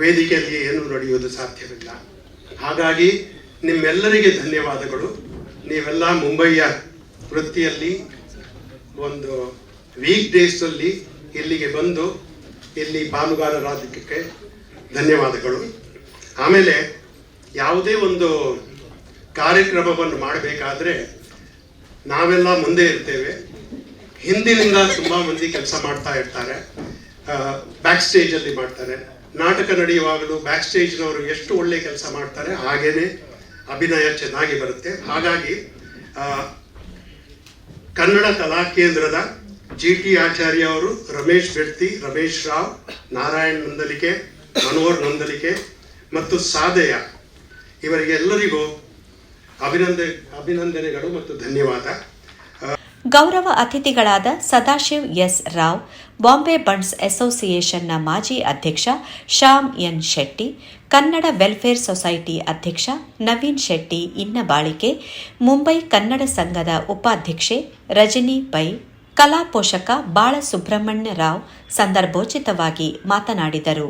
ವೇದಿಕೆಯಲ್ಲಿ ಏನು ನಡೆಯುವುದು ಸಾಧ್ಯವಿಲ್ಲ. ಹಾಗಾಗಿ ನಿಮ್ಮೆಲ್ಲರಿಗೆ ಧನ್ಯವಾದಗಳು. ನೀವೆಲ್ಲ ಮುಂಬೈಯ ವೃತ್ತಿಯಲ್ಲಿ ಒಂದು ವೀಕ್ ಡೇಸಲ್ಲಿ ಇಲ್ಲಿಗೆ ಬಂದು ಇಲ್ಲಿ ಪಾಲುಗಾರರಾದಕ್ಕೆ ಧನ್ಯವಾದಗಳು. ಆಮೇಲೆ ಯಾವುದೇ ಒಂದು ಕಾರ್ಯಕ್ರಮವನ್ನು ಮಾಡಬೇಕಾದ್ರೆ ನಾವೆಲ್ಲ ಮುಂದೆ ಇರ್ತೇವೆ. ಹಿಂದಿನಿಂದ ತುಂಬ ಮಂದಿ ಕೆಲಸ ಮಾಡ್ತಾ ಇರ್ತಾರೆ. ಬ್ಯಾಕ್ ಸ್ಟೇಜಲ್ಲಿ ಮಾಡ್ತಾರೆ. ನಾಟಕ ನಡೆಯುವಾಗಲೂ ಬ್ಯಾಕ್ ಸ್ಟೇಜ್ನವರು ಎಷ್ಟು ಒಳ್ಳೆ ಕೆಲಸ ಮಾಡ್ತಾರೆ, ಹಾಗೇನೆ ಅಭಿನಯ ಚೆನ್ನಾಗಿ ಬರುತ್ತೆ. ಹಾಗಾಗಿ ಕನ್ನಡ ಕಲಾ ಕೇಂದ್ರದ ಜಿ ಟಿ ಆಚಾರ್ಯ ಅವರು, ರಮೇಶ್ ಬೆಡ್ತಿ, ರಮೇಶ್ ರಾವ್, ನಾರಾಯಣ್ ನಂದಲಿಕೆ, ಮನೋಹರ್ ನಂದಲಿಕೆ ಮತ್ತು ಸಾದಯ ಇವರಿಗೆಲ್ಲರಿಗೂ ಅಭಿನಂದ, ಅಭಿನಂದನೆಗಳು ಮತ್ತು ಧನ್ಯವಾದ. ಗೌರವ ಅತಿಥಿಗಳಾದ ಸದಾಶಿವ್ ಎಸ್ ರಾವ್ ಬಾಂಬೆ ಬಂಡ್ಸ್ ಅಸೋಸಿಯೇಷನ್ನ ಮಾಜಿ ಅಧ್ಯಕ್ಷ Shyam N Shetty Kannada welfare society ಅಧ್ಯಕ್ಷ ನವೀನ್ ಶೆಟ್ಟಿ ಇನ್ನ ಬಾಳಿಕೆ ಮುಂಬೈ ಕನ್ನಡ ಸಂಘದ ಉಪಾಧ್ಯಕ್ಷೆ ರಜನಿ ಪೈ ಕಲಾ ಪೋಷಕ ಬಾಳಸುಬ್ರಹ್ಮಣ್ಯ ರಾವ್ ಸಂದರ್ಭೋಚಿತವಾಗಿ ಮಾತನಾಡಿದರು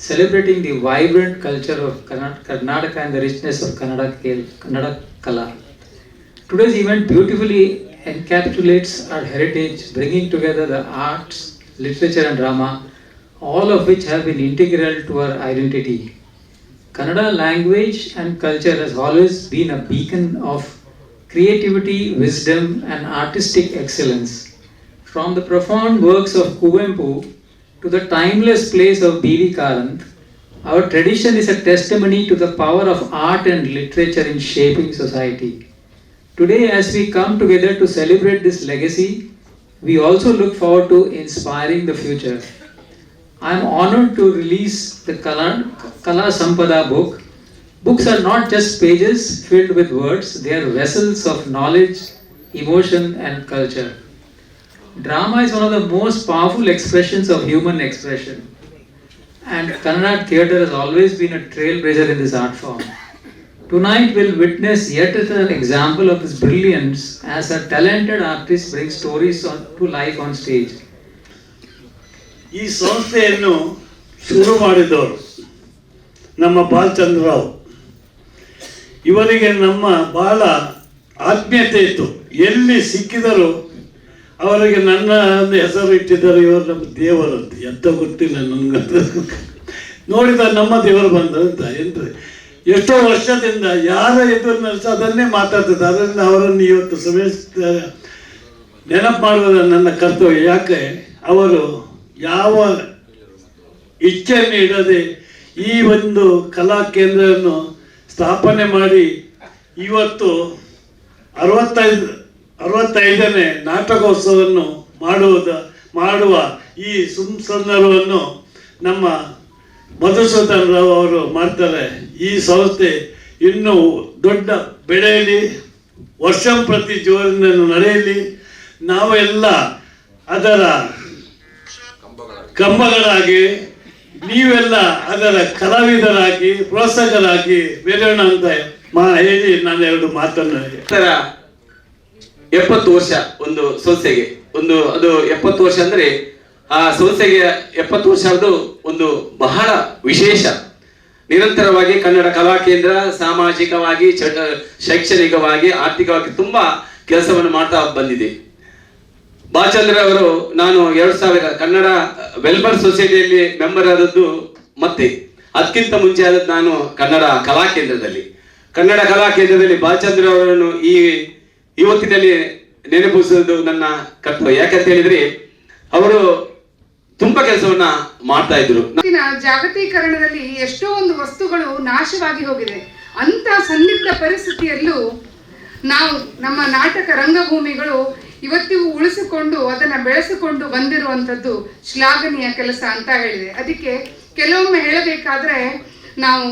celebrating the vibrant culture of Karnataka and the richness of Kannada, Kannada Kala. Today's event beautifully encapsulates our heritage, bringing together the arts, literature, and drama, all of which have been integral to our identity. Kannada language and culture has always been a beacon of creativity, wisdom, and artistic excellence. From the profound works of Kuvempu to the timeless plays of B.V. Karanth, our tradition is a testimony to the power of art and literature in shaping society. Today, as we come together to celebrate this legacy, we also look forward to inspiring the future. I am honored to release the Kala, Kala Sampada book. Books are not just pages filled with words, they are vessels of knowledge, emotion, and culture. Drama is one of the most powerful expressions of human expression, and Kannada theatre has always been a trailblazer in this art form. Tonight we'll witness yet another example of his brilliance as a talented artist brings stories on, to life on stage. ಈ ಸಂಸ್ಥೆಯನ್ನು ಶುರು ಮಾಡಿದವರು ನಮ್ಮ ಬಾಲಚಂದ್ರ ರಾವ್. ಇವರಿಗೆ ನಮ್ಮ ಬಹಳ ಆತ್ಮೀಯತೆ ಇತ್ತು. ಎಲ್ಲಿ ಸಿಕ್ಕಿದರೂ ಅವರಿಗೆ ನನ್ನ ಹೆಸರು ಇಟ್ಟಿದ್ದಾರೆ ಇವರು ನಮ್ಮ ದೇವರಂತೆ ಎಂತ ಗೊತ್ತಿಲ್ಲ ನನಗಂತ. ನೋಡಿದ ನಮ್ಮ ದೇವರು ಬಂದಂತ ಎಂತ? ಎಷ್ಟೋ ವರ್ಷದಿಂದ ಯಾರ ಎದುರಿನಲ್ಲಿ ಅದನ್ನೇ ಮಾತಾಡ್ತದೆ ಅದರಿಂದ ಅವರನ್ನು ಇವತ್ತು ಸಮೇತ ನೆನಪು ಮಾಡುವುದು ನನ್ನ ಕರ್ತವ್ಯ. ಯಾಕೆ? ಅವರು ಯಾವ ಇಚ್ಛೆಯನ್ನು ಇಡದೆ ಈ ಒಂದು ಕಲಾ ಕೇಂದ್ರವನ್ನು ಸ್ಥಾಪನೆ ಮಾಡಿ ಇವತ್ತು ಅರವತ್ತೈದು, ಅರವತ್ತೈದನೇ ನಾಟಕೋತ್ಸವವನ್ನು ಮಾಡುವುದ, ಮಾಡುವ ಈ ಸುಮ್ ನಮ್ಮ ಮಧುಸೂದನ್ ರಾವ್ ಅವರು ಮಾಡ್ತಾರೆ ಈ ಸಂಸ್ಥೆ ಇನ್ನೂ ದೊಡ್ಡ ಬೆಳೆಯಲಿ ವರ್ಷ ಪ್ರತಿ ಜೋರಿನ ನಡೆಯಲಿ, ನಾವೆಲ್ಲ ಅದರ ಕಂಬಗಳಾಗಿ, ನೀವೆಲ್ಲ ಅದರ ಕಲಾವಿದರಾಗಿ, ಪ್ರೋತ್ಸಾಹಕರಾಗಿ ಬೆಳೆಯೋಣ ಅಂತ ಮಾ ಹೇಳಿ ನಾನು ಎರಡು ಮಾತನ್ನು ಎಪ್ಪತ್ತು ವರ್ಷ ಒಂದು ಸಂಸ್ಥೆಗೆ. ಒಂದು ಅದು ಎಪ್ಪತ್ತು ವರ್ಷ ಅಂದ್ರೆ ಆ ಸಂಸ್ಥೆಗೆ ಎಪ್ಪತ್ತು ವರ್ಷ ಅದು ಒಂದು ಬಹಳ ವಿಶೇಷ. ನಿರಂತರವಾಗಿ ಕನ್ನಡ ಕಲಾ ಕೇಂದ್ರ ಸಾಮಾಜಿಕವಾಗಿ ಶೈಕ್ಷಣಿಕವಾಗಿ, ಆರ್ಥಿಕವಾಗಿ ತುಂಬಾ ಕೆಲಸವನ್ನು ಮಾಡ್ತಾ ಬಂದಿದೆ. ಬಾಚಂದ್ರ ಅವರು, ನಾನು ಎರಡು ಸಾವಿರ ಕನ್ನಡ ವೆಲ್ಫೇರ್ ಸೊಸೈಟಿಯಲ್ಲಿ ಮೆಂಬರ್ ಆದದ್ದು ಮತ್ತೆ. ಅದಕ್ಕಿಂತ ಮುಂಚೆ ಆದದ್ದು ನಾನು ಕನ್ನಡ ಕಲಾ ಕೇಂದ್ರದಲ್ಲಿ. ಕನ್ನಡ ಕಲಾ ಕೇಂದ್ರದಲ್ಲಿ ಬಾಲಚಂದ್ರ ಅವರನ್ನು ಈ ಇವತ್ತಿನಲ್ಲಿ ನೆನಪಿಸುವುದು ನನ್ನ ಕರ್ತವ್ಯ. ಯಾಕಂತ ಹೇಳಿದ್ರೆ, ಅವರು ತುಂಬಾ ಕೆಲಸವನ್ನ ಮಾಡ್ತಾ ಇದ್ರು. ಜಾಗತೀಕರಣದಲ್ಲಿ ಎಷ್ಟೋ ಒಂದು ವಸ್ತುಗಳು ನಾಶವಾಗಿ ಹೋಗಿದೆ. ಅಂತ ಸಂದಿಗ್ಧ ಪರಿಸ್ಥಿತಿಯಲ್ಲೂ ನಾವು ನಮ್ಮ ನಾಟಕ ರಂಗಭೂಮಿಗಳು ಇವತ್ತಿಗೂ ಉಳಿಸಿಕೊಂಡು ಅದನ್ನ ಬೆಳೆಸಿಕೊಂಡು ಬಂದಿರುವಂಥದ್ದು ಶ್ಲಾಘನೀಯ ಕೆಲಸ ಅಂತ ಹೇಳಿದೆ. ಅದಕ್ಕೆ ಕೆಲವೊಮ್ಮೆ ಹೇಳಬೇಕಾದ್ರೆ ನಾವು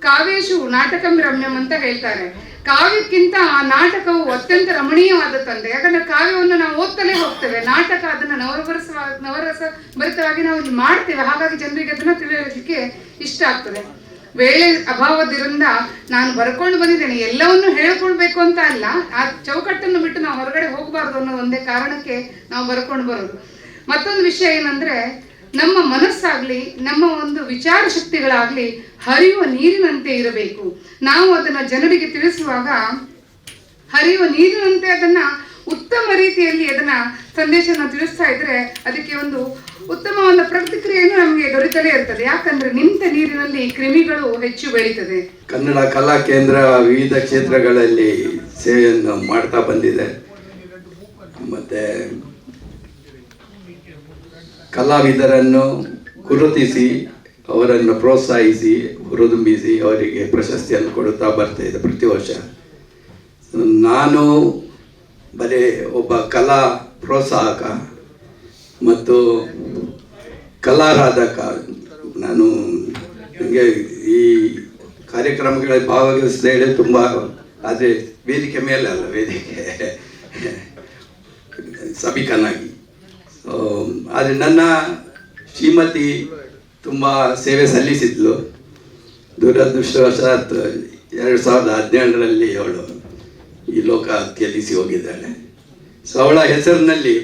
ಕಾವೇಶು ನಾಟಕಂ ರಮ್ಯಂ ಅಂತ ಹೇಳ್ತಾರೆ. ಕಾವ್ಯಕ್ಕಿಂತ ಆ ನಾಟಕವು ಅತ್ಯಂತ ರಮಣೀಯವಾದ ತಂದೆ ಯಾಕಂದ್ರೆ ಕಾವ್ಯವನ್ನು ನಾವು ಓದ್ತಲೇ ಹೋಗ್ತೇವೆ. ನಾಟಕ ಅದನ್ನ ನವರಸ ನವರಸ ಭರಿತವಾಗಿ ನಾವು ಮಾಡ್ತೇವೆ. ಹಾಗಾಗಿ ಜನರಿಗೆ ಅದನ್ನ ತಿಳಿಯೋದಕ್ಕೆ ಇಷ್ಟ ಆಗ್ತದೆ. ವೇಳೆ ಅಭಾವದಿಂದ ನಾನು ಬರ್ಕೊಂಡು ಬಂದಿದ್ದೇನೆ. ಎಲ್ಲವನ್ನು ಹೇಳ್ಕೊಳ್ಬೇಕು ಅಂತ ಅಲ್ಲ, ಆ ಚೌಕಟ್ಟನ್ನು ಬಿಟ್ಟು ನಾವು ಹೊರಗಡೆ ಹೋಗಬಾರ್ದು ಅನ್ನೋ ಒಂದೇ ಕಾರಣಕ್ಕೆ ನಾವು ಬರ್ಕೊಂಡು ಬರೋದು. ಮತ್ತೊಂದು ವಿಷಯ ಏನಂದ್ರೆ ನಮ್ಮ ಮನಸ್ಸಾಗ್ಲಿ, ನಮ್ಮ ಒಂದು ವಿಚಾರ ಶಕ್ತಿಗಳಾಗ್ಲಿ ಹರಿಯುವ ನೀರಿನಂತೆ ಇರಬೇಕು. ನಾವು ಅದನ್ನ ಜನರಿಗೆ ತಿಳಿಸುವಾಗ ಹರಿಯುವ ನೀರಿನಂತೆ ಅದನ್ನ ಉತ್ತಮ ರೀತಿಯಲ್ಲಿ ಅದನ್ನ ಸಂದೇಶನ ತಿಳಿಸ್ತಾ ಇದ್ರೆ ಅದಕ್ಕೆ ಒಂದು ಉತ್ತಮವಾದ ಪ್ರತಿಕ್ರಿಯೆಯನ್ನು ನಮಗೆ ದೊರೆತಲೇ ಇರ್ತದೆ. ಯಾಕಂದ್ರೆ ನಿಂತ ನೀರಿನಲ್ಲಿ ಕ್ರಿಮಿಗಳು ಹೆಚ್ಚು ಬೆಳೀತದೆ. ಕನ್ನಡ ಕಲಾ ಕೇಂದ್ರ ವಿವಿಧ ಕ್ಷೇತ್ರಗಳಲ್ಲಿ ಸೇವೆಯನ್ನು ಮಾಡ್ತಾ ಬಂದಿದೆ. ಮತ್ತೆ ಕಲಾವಿದರನ್ನು ಗುರುತಿಸಿ, ಅವರನ್ನು ಪ್ರೋತ್ಸಾಹಿಸಿ, ಹುರಿದುಂಬಿಸಿ ಅವರಿಗೆ ಪ್ರಶಸ್ತಿಯನ್ನು ಕೊಡುತ್ತಾ ಬರ್ತಾ ಇದೆ ಪ್ರತಿ ವರ್ಷ. ನಾನು ಬರೀ ಒಬ್ಬ ಕಲಾ ಪ್ರೋತ್ಸಾಹಕ ಮತ್ತು ಕಲಾರಾಧಕ. ನಾನು ನನಗೆ ಈ ಕಾರ್ಯಕ್ರಮಗಳಲ್ಲಿ ಭಾಗವಹಿಸ್ತಾ ಹೇಳಿ ತುಂಬ, ಆದರೆ ವೇದಿಕೆ ಮೇಲೆ ಅಲ್ಲ, ವೇದಿಕೆ. ಸಭಿಕನಾಗಿ. ಆದರೆ ನನ್ನ ಶ್ರೀಮತಿ ತುಂಬ ಸೇವೆ ಸಲ್ಲಿಸಿದ್ಲು. ದುರದೃಷ್ಟವಶಾತ್ ಎರಡು ಸಾವಿರದ ಹದಿನೇಳರಲ್ಲಿ ಅವಳು ಈ ಲೋಕ ತ್ಯಜಿಸಿ ಹೋಗಿದ್ದಾಳೆ. ಸೊ ಅವಳ ಹೆಸರಿನಲ್ಲಿ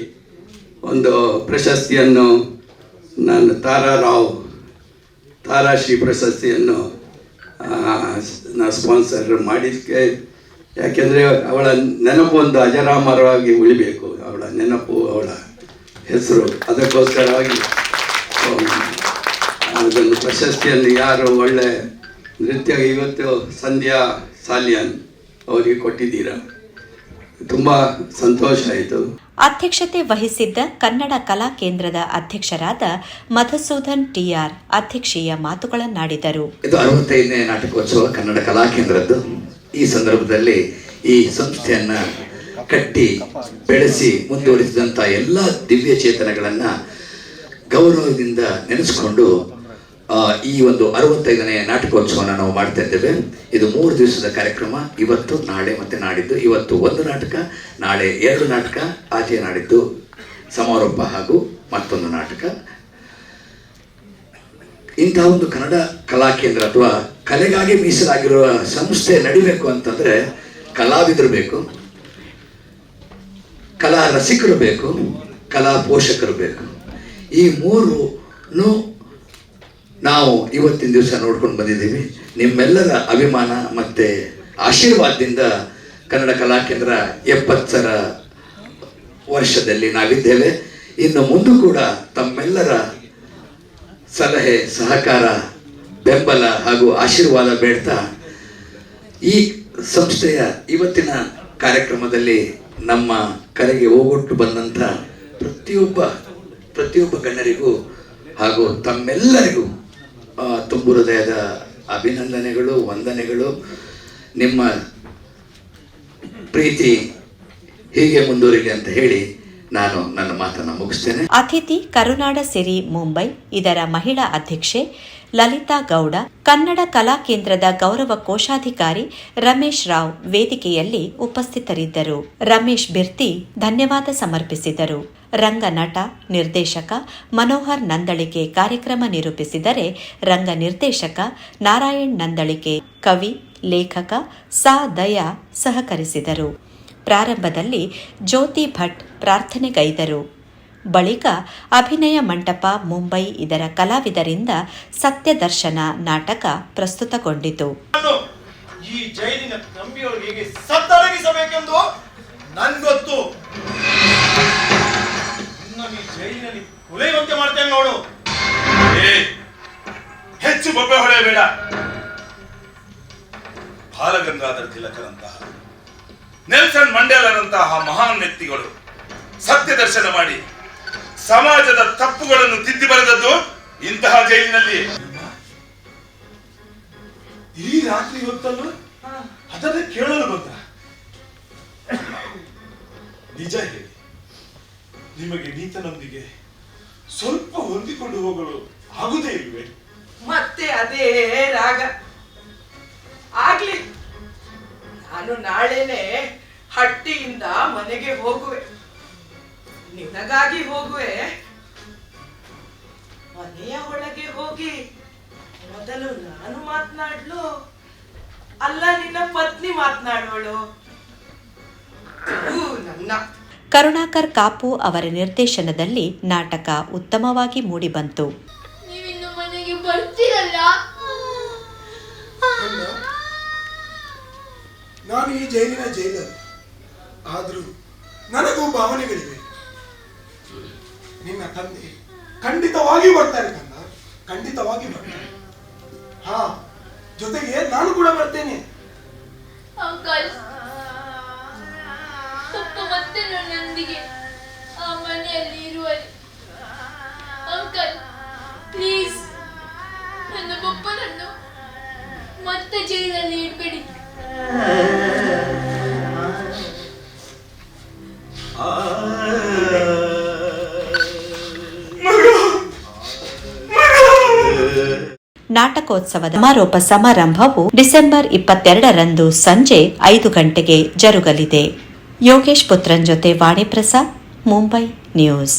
ಒಂದು ಪ್ರಶಸ್ತಿಯನ್ನು ನಾನು ತಾರಾ ರಾವ್ ತಾರಾಶ್ರೀ ಪ್ರಶಸ್ತಿಯನ್ನು ನಾನು ಸ್ಪಾನ್ಸರ್ ಮಾಡಿದ್ದಕ್ಕೆ ಯಾಕೆಂದರೆ ಅವಳ ನೆನಪು ಒಂದು ಅಜರಾಮರವಾಗಿ ಉಳಿಬೇಕು. ಅವಳ ನೆನಪು ಅವಳ ಹೆಸರು ಅದಕ್ಕೋಸ್ಕರವಾಗಿ ಅದನ್ನು ಪ್ರಶಸ್ತಿಯನ್ನು ಯಾರು ಒಳ್ಳೆ ನೃತ್ಯ ಇವತ್ತು ಸಂಧ್ಯಾ ಸಾಲಿಯನ್ ಅವರಿಗೆ ಕೊಟ್ಟಿದ್ದೀರಾ. ತುಂಬ ಸಂತೋಷ ಆಯಿತು. ಅಧ್ಯಕ್ಷತೆ ವಹಿಸಿದ್ದ ಕನ್ನಡ ಕಲಾ ಕೇಂದ್ರದ ಅಧ್ಯಕ್ಷರಾದ ಮಧುಸೂದನ್ ಟಿಆರ್ ಅಧ್ಯಕ್ಷೀಯ ಮಾತುಗಳನ್ನಾಡಿದರು. ಇದು ಅರವತ್ತೈದನೇ ನಾಟಕೋತ್ಸವ ಕನ್ನಡ ಕಲಾ ಕೇಂದ್ರದ್ದು. ಈ ಸಂದರ್ಭದಲ್ಲಿ ಈ ಸಂಸ್ಥೆಯನ್ನ ಕಟ್ಟಿ ಬೆಳೆಸಿ ಮುಂದುವರಿಸಿದಂಥ ಎಲ್ಲ ದಿವ್ಯ ಚೇತನಗಳನ್ನ ಗೌರವದಿಂದ ನೆನೆಸ್ಕೊಂಡು ಈ ಒಂದು ಅರವತ್ತೈದನೇ ನಾಟಕೋತ್ಸವನ ನಾವು ಮಾಡ್ತಾ ಇದ್ದೇವೆ. ಇದು ಮೂರು ದಿವಸದ ಕಾರ್ಯಕ್ರಮ. ಇವತ್ತು, ನಾಳೆ ಮತ್ತೆ ನಾಡಿದ್ದು. ಇವತ್ತು ಒಂದು ನಾಟಕ, ನಾಳೆ ಎರಡು ನಾಟಕ, ಆಚೆ ನಾಡಿದ್ದು ಸಮಾರೋಪ ಹಾಗೂ ಮತ್ತೊಂದು ನಾಟಕ. ಇಂತಹ ಒಂದು ಕನ್ನಡ ಕಲಾ ಕೇಂದ್ರ ಅಥವಾ ಕಲೆಗಾಗಿ ಮೀಸಲಾಗಿರುವ ಸಂಸ್ಥೆ ನಡಿಬೇಕು ಅಂತಂದ್ರೆ ಕಲಾವಿದರು ಬೇಕು. ಕಲಾ ರಸಿಕರು ಬೇಕು, ಕಲಾ ಪೋಷಕರು ಬೇಕು. ಈ ಮೂರು ನಾವು ಇವತ್ತಿನ ದಿವಸ ನೋಡ್ಕೊಂಡು ಬಂದಿದ್ದೀವಿ. ನಿಮ್ಮೆಲ್ಲರ ಅಭಿಮಾನ ಮತ್ತು ಆಶೀರ್ವಾದದಿಂದ ಕನ್ನಡ ಕಲಾ ಕೇಂದ್ರ ಎಪ್ಪತ್ತರ ವರ್ಷದಲ್ಲಿ ನಾವಿದ್ದೇವೆ. ಇನ್ನು ಮುಂದೂ ಕೂಡ ತಮ್ಮೆಲ್ಲರ ಸಲಹೆ, ಸಹಕಾರ, ಬೆಂಬಲ ಹಾಗೂ ಆಶೀರ್ವಾದ ಬೇಡ್ತಾ ಈ ಸಂಸ್ಥೆಯ ಇವತ್ತಿನ ಕಾರ್ಯಕ್ರಮದಲ್ಲಿ ನಮ್ಮ ಕರೆಗೆ ಹೋಗೊಟ್ಟು ಬಂದಂತ ಪ್ರತಿಯೊಬ್ಬ ಪ್ರತಿಯೊಬ್ಬ ಗಣ್ಯರಿಗೂ ಹಾಗೂ ತಮ್ಮೆಲ್ಲರಿಗೂ ತುಂಬು ಹೃದಯದ ಅಭಿನಂದನೆಗಳು, ವಂದನೆಗಳು. ನಿಮ್ಮ ಪ್ರೀತಿ ಹೀಗೆ ಮುಂದುವರಿಲಿ ಅಂತ ಹೇಳಿ ನಾನು ನನ್ನ ಮಾತನ್ನು ಮುಗಿಸ್ತೇನೆ. ಅತಿಥಿ ಕರುನಾಡ ಸಿರಿ ಮುಂಬೈ, ಇದರ ಮಹಿಳಾ ಅಧ್ಯಕ್ಷೆ ಲಲಿತಾ ಗೌಡ, ಕನ್ನಡ ಕಲಾ ಕೇಂದ್ರದ ಗೌರವ ಕೋಶಾಧಿಕಾರಿ ರಮೇಶ್ ರಾವ್ ವೇದಿಕೆಯಲ್ಲಿ ಉಪಸ್ಥಿತರಿದ್ದರು. ರಮೇಶ್ ಬಿರ್ತಿ ಧನ್ಯವಾದ ಸಮರ್ಪಿಸಿದರು. ರಂಗ ನಟ ನಿರ್ದೇಶಕ ಮನೋಹರ್ ನಂದಳಿಕೆ ಕಾರ್ಯಕ್ರಮ ನಿರೂಪಿಸಿದರೆ ರಂಗ ನಿರ್ದೇಶಕ ನಾರಾಯಣ್ ನಂದಳಿಕೆ, ಕವಿ, ಲೇಖಕ ಸಾ ದಯಾ ಸಹಕರಿಸಿದರು. ಪ್ರಾರಂಭದಲ್ಲಿ ಜ್ಯೋತಿ ಭಟ್ ಪ್ರಾರ್ಥನೆಗೈದರು. ಬಳಿಕ ಅಭಿನಯ ಮಂಟಪ, ಮುಂಬೈ ಇದರ ಕಲಾವಿದರಿಂದ ಸತ್ಯದರ್ಶನ ನಾಟಕ ಪ್ರಸ್ತುತಗೊಂಡಿತು. ಈ ಜೈಲಿನ ಕಂಬಿಯೊಳಗೆ ಹೇಗೆ ನನ್ಗೊತ್ತು. ಈ ಜೈಲಿನಲ್ಲಿ ಕೊಲೆಯುವಂತೆ ಮಾಡ್ತೇನೆ ನೋಡು. ಹೆಚ್ಚು ಬೊಬ್ಬೆ ಹೊಡೆಯಬೇಡ ಬಾಲಗಂಗಾಧರ ತಿಲಕರಂತಹ, ನೆಲ್ಸನ್ ಮಂಡೇಲರಂತಹ ಮಹಾನ್ ವ್ಯಕ್ತಿಗಳು ಸತ್ಯ ದರ್ಶನ ಮಾಡಿ ಸಮಾಜದ ತಪ್ಪುಗಳನ್ನು ತಿದ್ದಿ ಇಂತಹ ಜೈಲಿನಲ್ಲಿ. ಈ ರಾತ್ರಿ ಹೊತ್ತಲ್ಲೂ ಅದನ್ನ ಕೇಳಲು ಬಂದ. ನಿಜ ಹೇಳಿ ನಿಮಗೆ ನೀತನೊಂದಿಗೆ ಸ್ವಲ್ಪ ಹೊಂದಿಕೊಂಡು ಹೋಗಲು ಆಗುದೇ ಇಲ್ವೇ? ಮತ್ತೆ ಅದೇ ರಾಗ. ಆಗ್ಲಿ ನಾನು ನಾಳೆನೆ ಹಟ್ಟಿಯಿಂದ ಮನೆಗೆ ಹೋಗುವೆ. ನಿನಗಾಗಿ ಹೋಗುವೆ. ಮನೆಯ ಒಳಗೆ ಹೋಗಿ ಮೊದಲು ನಾನು ಮಾತನಾಡ್ಲು ಅಲ್ಲ ನಿನ್ನ ಪತ್ನಿ ಮಾತನಾಡೋಳು ನನ್ನ. ಕರುಣಾಕರ್ ಕಾಪು ಅವರ ನಿರ್ದೇಶನದಲ್ಲಿ ನಾಟಕ ಉತ್ತಮವಾಗಿ ಮೂಡಿಬಂತು. ನೀವಿನ್ನು ಮನೆಗೆ ಬರ್ತೀರಲ್ಲ? ನಾನು ಈ ಜೈಲಿನ ಜೈಲರ್. ಆದರೂ ನನಗೂ ಭಾವನೆಗಳಿವೆ. ನಿನ್ನ ತಂದೆ ಖಂಡಿತವಾಗಿ ಬರ್ತಾರೆ ಕಂದ. ಖಂಡಿತವಾಗಿ ಬರ್ತಾರೆ. ಹಾ ಜೊತೆಗೆ ನಾನು ಕೂಡ ಬರ್ತೇನೆ. ಅಂಕಲ್. ಮತ್ತೆ ನನ್ನೊಂದಿಗೆ ಆ ಮನೆಯಲ್ಲಿ ಇರುವಲ್ಲಿ. ಅಂಕಲ್ ಪ್ಲೀಸ್ ನನ್ನ ಪಪ್ಪನನ್ನು ಮತ್ತೆ ಜೈಲಲ್ಲಿ ಇಡ್ಬೇಡಿ. ನಾಟಕೋತ್ಸವದ ಸಮಾರೋಪ ಸಮಾರಂಭವು ಡಿಸೆಂಬರ್ ಇಪ್ಪತ್ತೆರಡರಂದು ಸಂಜೆ ಐದು ಗಂಟೆಗೆ ಜರುಗಲಿದೆ. ಯೋಗೇಶ್ ಪುತ್ರನ್ ಜೊತೆ ವಾಣಿಪ್ರಸಾದ್ ಮುಂಬೈ ನ್ಯೂಸ್.